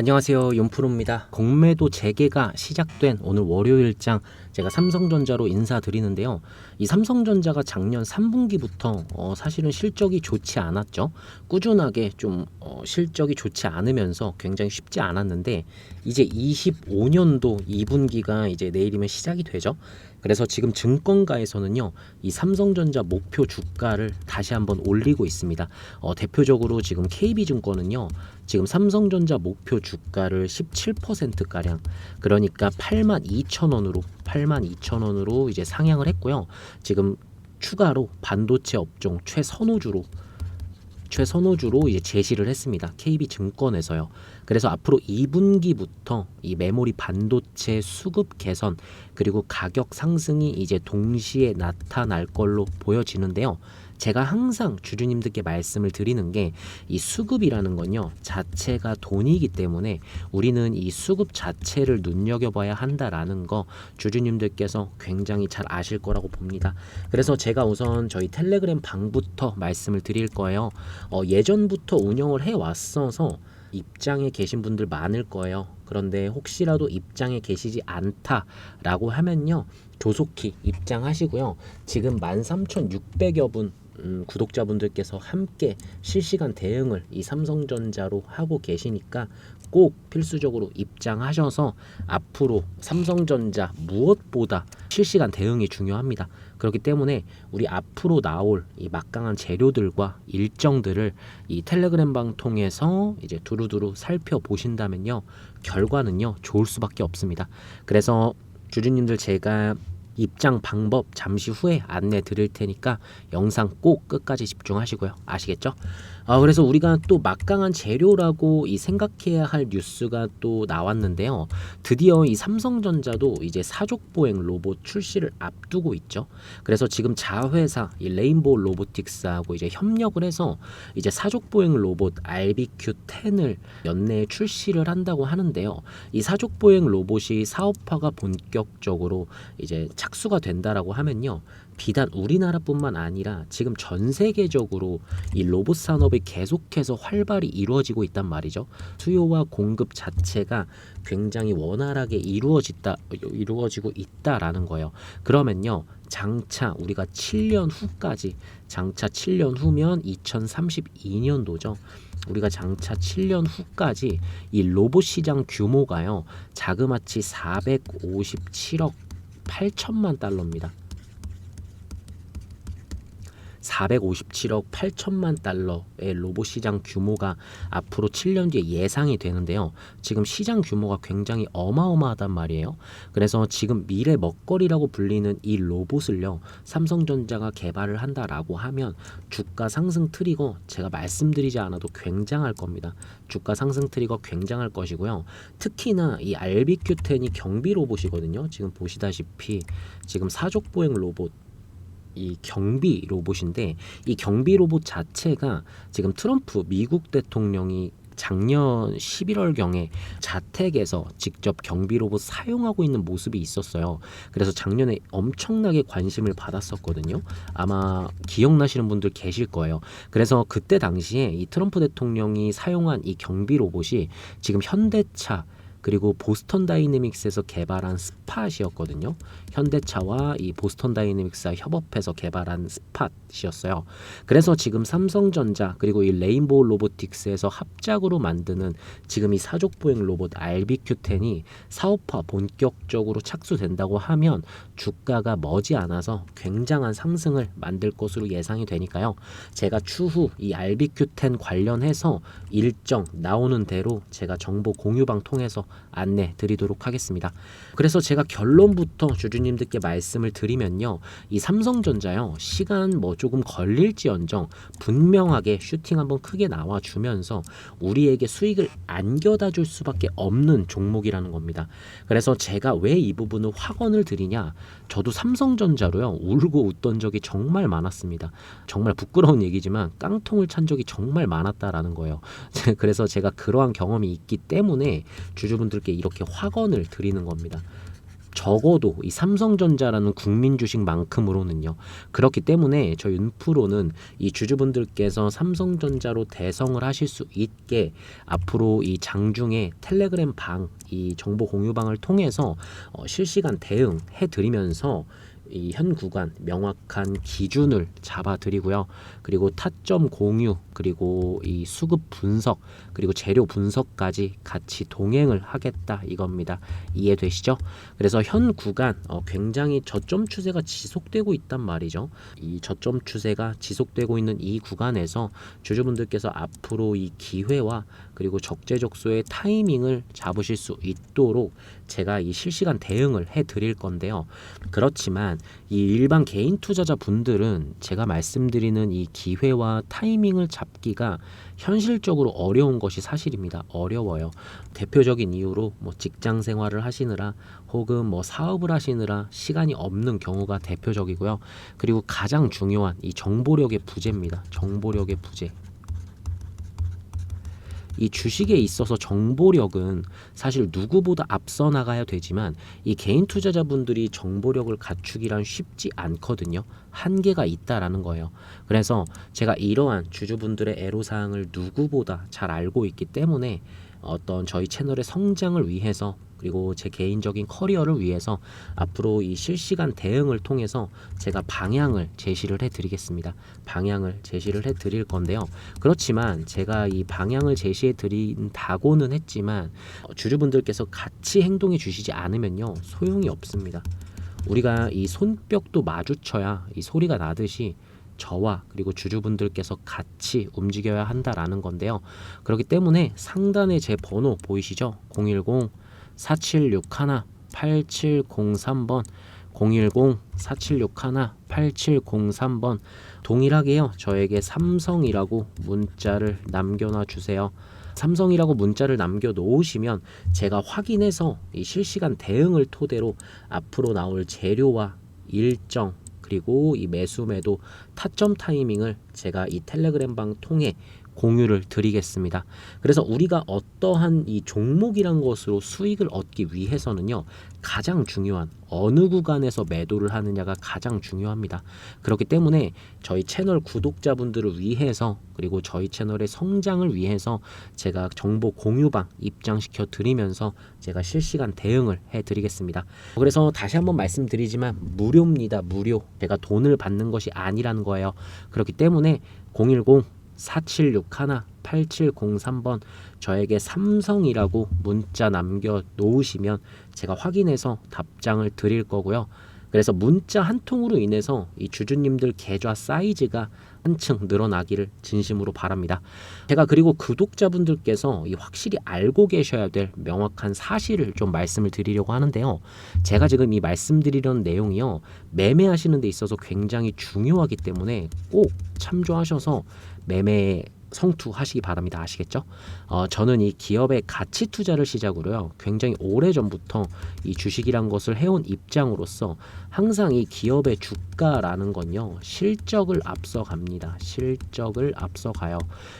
안녕하세요. 윤프로입니다. 공매도 재개가 시작된 오늘 월요일장 제가 삼성전자로 인사드리는데요. 이 삼성전자가 작년 3분기부터 어, 사실은 실적이 좋지 않았죠. 꾸준하게 좀 어, 실적이 좋지 않으면서 굉장히 쉽지 않았는데 이제 25년도 2분기가 이제 내일이면 시작이 되죠 그래서 지금 증권가에서는요 이 삼성전자 목표 주가를 다시 한번 올리고 있습니다 어, 대표적으로 지금 KB증권은요 지금 삼성전자 목표 주가를 17%가량 그러니까 8만 2천 원으로 8만 2천 원으로 이제 상향을 했고요. 지금 추가로 반도체 업종 최선호주로 최선호주로 이제 제시를 했습니다. KB증권에서요. 그래서 앞으로 2분기부터 이 메모리 반도체 수급 개선 그리고 가격 상승이 이제 동시에 나타날 걸로 보여지는데요. 제가 항상 주주님들께 말씀을 드리는 게 이 수급이라는 건요 자체가 돈이기 때문에 우리는 이 수급 자체를 눈여겨봐야 한다라는 거 주주님들께서 굉장히 잘 아실 거라고 봅니다. 그래서 제가 우선 저희 텔레그램 방부터 말씀을 드릴 거예요. 어, 예전부터 운영을 해 왔어서 입장에 계신 분들 많을 거예요. 그런데 혹시라도 입장에 계시지 않다라고 하면요. 조속히 입장하시고요. 지금 13,600여 분 음, 구독자분들께서 함께 실시간 대응을 이 삼성전자로 하고 계시니까 꼭 필수적으로 입장하셔서 앞으로 삼성전자 무엇보다 실시간 대응이 중요합니다. 그렇기 때문에 우리 앞으로 나올 이 막강한 재료들과 일정들을 이 텔레그램 방 통해서 이제 두루두루 살펴보신다면요. 결과는요. 좋을 수밖에 없습니다. 그래서 주주님들 제가 입장 방법 잠시 후에 안내 드릴 테니까 영상 꼭 끝까지 집중하시고요. 아시겠죠? 아, 그래서 우리가 또 막강한 재료라고 이 생각해야 할 뉴스가 또 나왔는데요. 드디어 이 삼성전자도 이제 사족 보행 로봇 출시를 앞두고 있죠. 그래서 지금 자회사 이 레인보우 로보틱스하고 이제 협력을 해서 이제 사족 보행 로봇 RBQ10을 연내에 출시를 한다고 하는데요. 이 사족 보행 로봇이 사업화가 본격적으로 이제 착수가 된다라고 하면요. 비단 우리나라뿐만 아니라 지금 전 세계적으로 이 로봇 산업이 계속해서 활발히 이루어지고 있단 말이죠. 수요와 공급 자체가 굉장히 원활하게 이루어졌다 이루어지고 있다라는 거예요. 그러면요. 장차 우리가 7년 후까지 장차 7년 후면 2032년도죠. 우리가 장차 7년 후까지 이 로봇 시장 규모가요. 자그마치 457억 8천만 달러입니다. 457억 8천만 달러의 로봇 시장 규모가 앞으로 7년 뒤에 예상이 되는데요. 지금 시장 규모가 굉장히 어마어마하단 말이에요. 그래서 지금 미래 먹거리라고 불리는 이 로봇을요. 삼성전자가 개발을 한다라고 하면 주가 상승 트리거 제가 말씀드리지 않아도 굉장할 겁니다. 주가 상승 트리거 굉장할 것이고요. 특히나 이 RBQ10이 경비 로봇이거든요. 지금 보시다시피 지금 사족 보행 로봇 이 경비 로봇인데 이 경비 로봇 자체가 지금 트럼프 미국 대통령이 작년 11월경에 자택에서 직접 경비 로봇 사용하고 있는 모습이 있었어요. 그래서 작년에 엄청나게 관심을 받았었거든요. 아마 기억나시는 분들 계실 거예요. 그래서 그때 당시에 이 트럼프 대통령이 사용한 이 경비 로봇이 지금 현대차 그리고 보스턴 다이내믹스에서 개발한 스팟이었거든요. 현대차와 이 보스턴 다이내믹스와 협업해서 개발한 스팟이었어요. 그래서 지금 삼성전자 그리고 이 레인보우 로보틱스에서 합작으로 만드는 지금 이 사족 보행 로봇 RBQ10이 사업화 본격적으로 착수된다고 하면 주가가 머지않아서 굉장한 상승을 만들 것으로 예상이 되니까요. 제가 추후 이 RBQ10 관련해서 일정 나오는 대로 제가 정보 공유방 통해서 안내 드리도록 하겠습니다. 그래서 제가 결론부터 주주님들께 말씀을 드리면요. 이 삼성전자요. 시간 뭐 조금 걸릴지언정 분명하게 슈팅 한번 크게 나와 주면서 우리에게 수익을 안겨다 줄 수밖에 없는 종목이라는 겁니다. 그래서 제가 왜 이 부분을 확언을 드리냐? 저도 삼성전자로요. 울고 웃던 적이 정말 많았습니다. 정말 부끄러운 얘기지만 깡통을 찬 적이 정말 많았다라는 거예요. 그래서 제가 그러한 경험이 있기 때문에 주주 분들께 이렇게 확언을 드리는 겁니다. 적어도 이 삼성전자라는 국민 주식만큼으로는요. 그렇기 때문에 저희 윤프로는 이 주주분들께서 삼성전자로 대성을 하실 수 있게 앞으로 이 장중에 텔레그램 방, 이 정보 공유방을 통해서 어, 실시간 대응해 드리면서 이 현 구간 명확한 기준을 잡아 드리고요. 그리고 타점 공유, 그리고 이 수급 분석, 그리고 재료 분석까지 같이 동행을 하겠다 이겁니다. 이해되시죠? 그래서 현 구간 어, 굉장히 저점 추세가 지속되고 있단 말이죠. 이 저점 추세가 지속되고 있는 이 구간에서 주주분들께서 앞으로 이 기회와 그리고 적재적소의 타이밍을 잡으실 수 있도록 제가 이 실시간 대응을 해 드릴 건데요. 그렇지만 이 일반 개인 투자자 분들은 제가 말씀드리는 이 기회와 타이밍을 잡기가 현실적으로 어려운 것이 사실입니다. 어려워요. 대표적인 이유로 뭐 직장 생활을 하시느라 혹은 뭐 사업을 하시느라 시간이 없는 경우가 대표적이고요. 그리고 가장 중요한 이 정보력의 부재입니다. 정보력의 부재. 이 주식에 있어서 정보력은 사실 누구보다 앞서 나가야 되지만 이 개인 투자자분들이 정보력을 갖추기란 쉽지 않거든요. 한계가 있다라는 거예요. 그래서 제가 이러한 주주분들의 애로사항을 누구보다 잘 알고 있기 때문에 어떤 저희 채널의 성장을 위해서 그리고 제 개인적인 커리어를 위해서 앞으로 이 실시간 대응을 통해서 제가 방향을 제시를 해 드리겠습니다. 방향을 제시를 해 드릴 건데요. 그렇지만 제가 이 방향을 제시해 드린다고는 했지만 어, 주주분들께서 같이 행동해 주시지 않으면요. 소용이 없습니다. 우리가 이 손뼉도 마주쳐야 이 소리가 나듯이 저와 그리고 주주분들께서 같이 움직여야 한다라는 건데요. 그렇기 때문에 상단에 제 번호 보이시죠? 010 4761 8703번 010 4761 8703번 동일하게요. 저에게 삼성이라고 문자를 남겨놔 주세요. 삼성이라고 문자를 남겨 놓으시면 제가 확인해서 이 실시간 대응을 토대로 앞으로 나올 재료와 일정 그리고 이 매수 매도 타점 타이밍을 제가 이 텔레그램 방 통해 공유를 드리겠습니다. 그래서 우리가 어떠한 이 종목이란 것으로 수익을 얻기 위해서는요, 가장 중요한 어느 구간에서 매도를 하느냐가 가장 중요합니다. 그렇기 때문에 저희 채널 구독자분들을 위해서 그리고 저희 채널의 성장을 위해서 제가 정보 공유방 입장시켜 드리면서 제가 실시간 대응을 해 드리겠습니다. 그래서 다시 한번 말씀드리지만 무료입니다. 무료. 제가 돈을 받는 것이 아니라는 거예요. 그렇기 때문에 010 4761 8703번 저에게 삼성이라고 문자 남겨 놓으시면 제가 확인해서 답장을 드릴 거고요. 그래서 문자 한 통으로 인해서 이 주주님들 계좌 사이즈가 한층 늘어나기를 진심으로 바랍니다. 제가 그리고 구독자분들께서 이 확실히 알고 계셔야 될 명확한 사실을 좀 말씀을 드리려고 하는데요. 제가 지금 이 말씀드리려는 내용이요. 매매하시는 데 있어서 굉장히 중요하기 때문에 꼭 참조하셔서 매매 성투하시기 바랍니다. 아시겠죠? 어, 저는 이 기업의 가치 투자를 시작으로요. 굉장히 오래 전부터 이 주식이란 것을 해온 입장으로서 항상 이 기업의 주가라는 건요. 실적을 앞서갑니다. 실적을 앞서가요.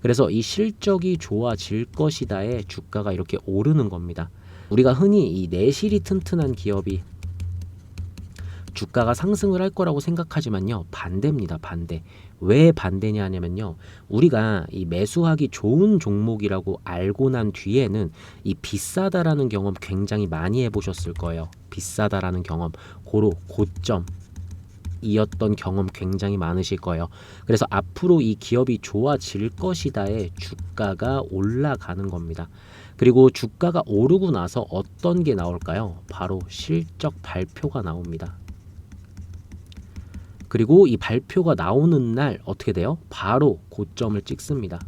그래서 이 실적이 좋아질 것이다의 주가가 이렇게 오르는 겁니다. 우리가 흔히 이 내실이 튼튼한 기업이 주가가 상승을 할 거라고 생각하지만요. 반대입니다. 반대. 왜 반대냐 하냐면요. 우리가 이 매수하기 좋은 종목이라고 알고 난 뒤에는 이 비싸다라는 경험 굉장히 많이 해보셨을 거예요. 비싸다라는 경험, 고로 고점, 이었던 경험 굉장히 많으실 거예요. 그래서 앞으로 이 기업이 좋아질 것이다의 주가가 올라가는 겁니다. 그리고 주가가 오르고 나서 어떤 게 나올까요? 바로 실적 발표가 나옵니다. 그리고 이 발표가 나오는 날 어떻게 돼요? 바로 고점을 찍습니다.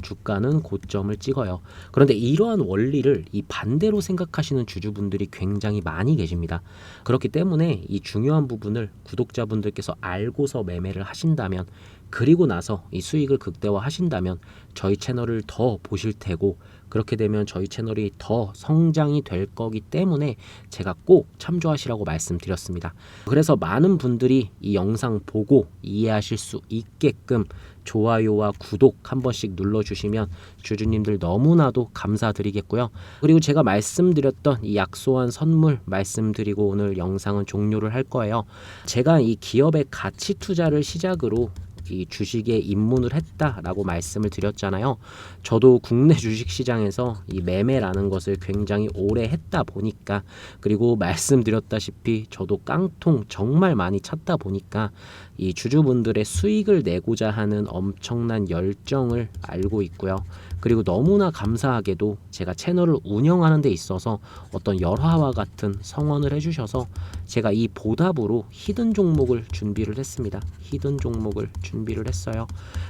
주가는 고점을 찍어요. 그런데 이러한 원리를 이 반대로 생각하시는 주주분들이 굉장히 많이 계십니다. 그렇기 때문에 이 중요한 부분을 구독자분들께서 알고서 매매를 하신다면 그리고 나서 이 수익을 극대화 하신다면 저희 채널을 더 보실 테고 그렇게 되면 저희 채널이 더 성장이 될 거기 때문에 제가 꼭 참조하시라고 말씀드렸습니다. 그래서 많은 분들이 이 영상 보고 이해하실 수 있게끔 좋아요와 구독 한 번씩 눌러주시면 주주님들 너무나도 감사드리겠고요. 그리고 제가 말씀드렸던 이 약소한 선물 말씀드리고 오늘 영상은 종료를 할 거예요. 제가 이 기업의 가치 투자를 시작으로 이 주식에 입문을 했다라고 말씀을 드렸잖아요. 저도 국내 주식 시장에서 이 매매라는 것을 굉장히 오래 했다 보니까 그리고 말씀드렸다시피 저도 깡통 정말 많이 찾다 보니까 이 주주분들의 수익을 내고자 하는 엄청난 열정을 알고 있고요. 그리고 너무나 감사하게도 제가 채널을 운영하는 데 있어서 어떤 열화와 같은 성원을 해주셔서 제가 이 보답으로 히든 종목을 준비를 했습니다. 히든 종목을 준비를 했어요.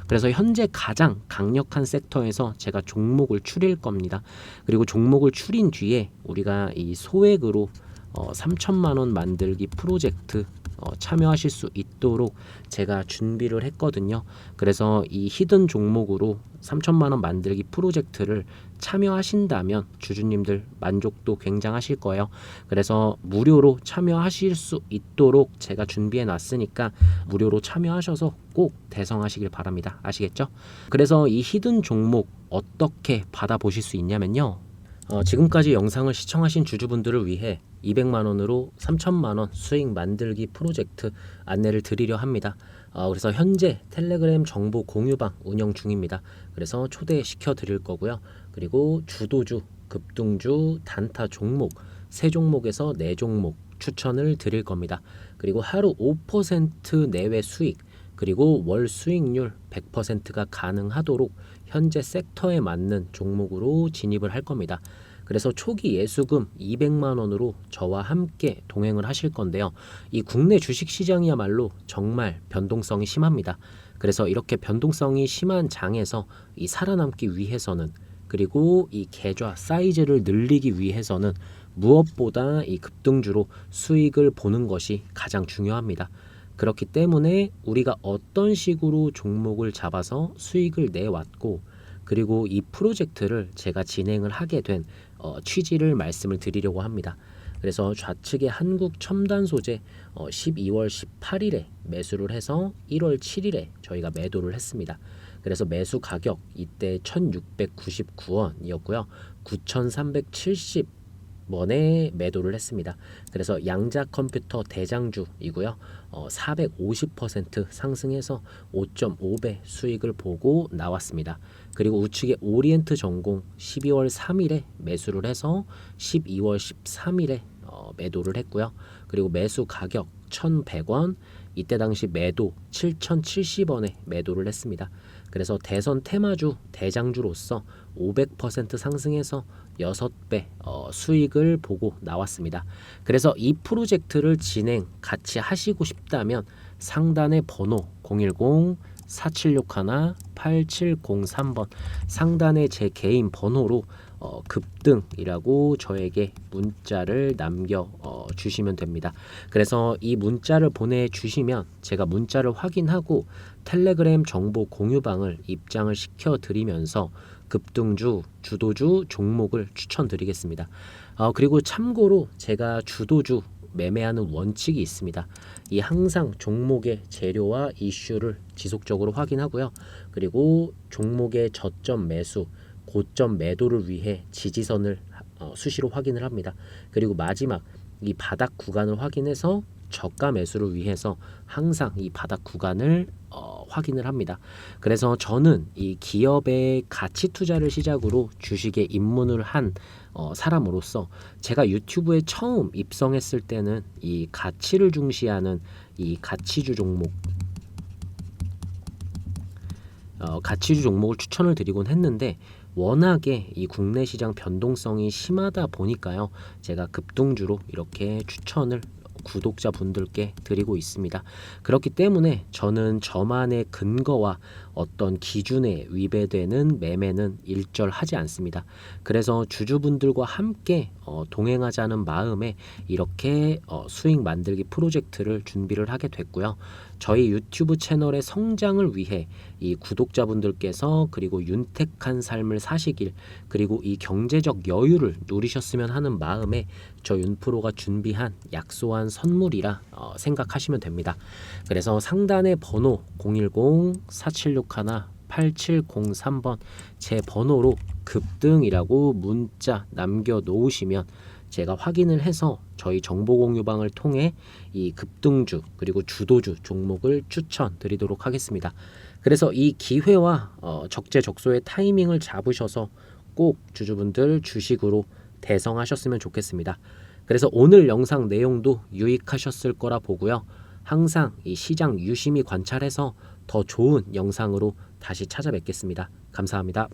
그래서 현재 가장 강력한 섹터에서 제가 종목을 추릴 겁니다. 그리고 종목을 추린 뒤에 우리가 이 소액으로 어, 3천만 원 만들기 프로젝트 어, 참여하실 수 있도록 제가 준비를 했거든요. 그래서 이 히든 종목으로 3천만 원 만들기 프로젝트를 참여하신다면 주주님들 만족도 굉장하실 거예요. 그래서 무료로 참여하실 수 있도록 제가 준비해 놨으니까 무료로 참여하셔서 꼭 대성하시길 바랍니다. 아시겠죠? 그래서 이 히든 종목 어떻게 받아보실 수 있냐면요. 어, 지금까지 영상을 시청하신 주주분들을 위해 200만 원으로 3천만 원 수익 만들기 프로젝트 안내를 드리려 합니다. 어, 그래서 현재 텔레그램 정보 공유방 운영 중입니다. 그래서 초대시켜 드릴 거고요. 그리고 주도주, 급등주, 단타 종목 세 종목에서 네 종목 추천을 드릴 겁니다. 그리고 하루 5% 내외 수익 그리고 월 수익률 100%가 가능하도록 현재 sek터에 맞는 종목으로 진입을 할 겁니다. 그래서 초기 예수금 200만 원으로 저와 함께 동행을 하실 건데요. 이 국내 주식 시장이야말로 정말 변동성이 심합니다. 그래서 이렇게 변동성이 심한 장에서 이 살아남기 위해서는 그리고 이 계좌 사이즈를 늘리기 위해서는 무엇보다 이 급등주로 수익을 보는 것이 가장 중요합니다. 그렇기 때문에 우리가 어떤 식으로 종목을 잡아서 수익을 내왔고 그리고 이 프로젝트를 제가 진행을 하게 된 어, 취지를 말씀을 드리려고 합니다. 그래서 좌측에 한국 첨단 소재 어, 12월 18일에 매수를 해서 1월 7일에 저희가 매도를 했습니다. 그래서 매수 가격 이때 1699원이었고요. 9370 원에 매도를 했습니다. 그래서 양자 컴퓨터 대장주이고요. 어, 450% 상승해서 5.5배 수익을 보고 나왔습니다. 그리고 우측에 오리엔트 전공 12월 3일에 매수를 해서 12월 13일에 어, 매도를 했고요. 그리고 매수 가격 1,100원, 이때 당시 매도 7,070원에 매도를 했습니다. 그래서 대선 테마주 대장주로서 500% 상승해서 6배 어, 수익을 보고 나왔습니다. 그래서 이 프로젝트를 진행 같이 하시고 싶다면 상단의 번호 010 4761 8703번 상단에 제 개인 번호로 어, 급등이라고 저에게 문자를 남겨 어, 주시면 됩니다. 그래서 이 문자를 보내주시면 제가 문자를 확인하고 텔레그램 정보 공유방을 입장을 시켜 드리면서 급등주, 주도주 종목을 추천드리겠습니다. 어, 그리고 참고로 제가 주도주 매매하는 원칙이 있습니다. 이 항상 종목의 재료와 이슈를 지속적으로 확인하고요. 그리고 종목의 저점 매수, 고점 매도를 위해 지지선을 어, 수시로 확인을 합니다. 그리고 마지막 이 바닥 구간을 확인해서 저가 매수를 위해서 항상 이 바닥 구간을 어, 확인을 합니다. 그래서 저는 이 기업의 가치 투자를 시작으로 주식에 입문을 한 어, 사람으로서 제가 유튜브에 처음 입성했을 때는 이 가치를 중시하는 이 가치주 종목 어, 가치주 종목을 추천을 드리곤 했는데 워낙에 이 국내 시장 변동성이 심하다 보니까요. 제가 급등주로 이렇게 추천을 구독자분들께 드리고 있습니다. 그렇기 때문에 저는 저만의 근거와 어떤 기준에 위배되는 매매는 일절하지 않습니다. 그래서 주주분들과 함께 어, 동행하자는 마음에 이렇게 어, 수익 만들기 프로젝트를 준비를 하게 됐고요. 저희 유튜브 채널의 성장을 위해 이 구독자분들께서 그리고 윤택한 삶을 사시길 그리고 이 경제적 여유를 누리셨으면 하는 마음에 저 윤프로가 준비한 약소한 선물이라 어, 생각하시면 됩니다. 그래서 상단의 번호 010-4768 8703번 제 번호로 급등이라고 문자 남겨 놓으시면 제가 확인을 해서 저희 정보 공유방을 통해 이 급등주 그리고 주도주 종목을 추천드리도록 하겠습니다. 그래서 이 기회와 어, 적재적소의 타이밍을 잡으셔서 꼭 주주분들 주식으로 대성하셨으면 좋겠습니다. 그래서 오늘 영상 내용도 유익하셨을 거라 보고요. 항상 이 시장 유심히 관찰해서 더 좋은 영상으로 다시 찾아뵙겠습니다. 감사합니다.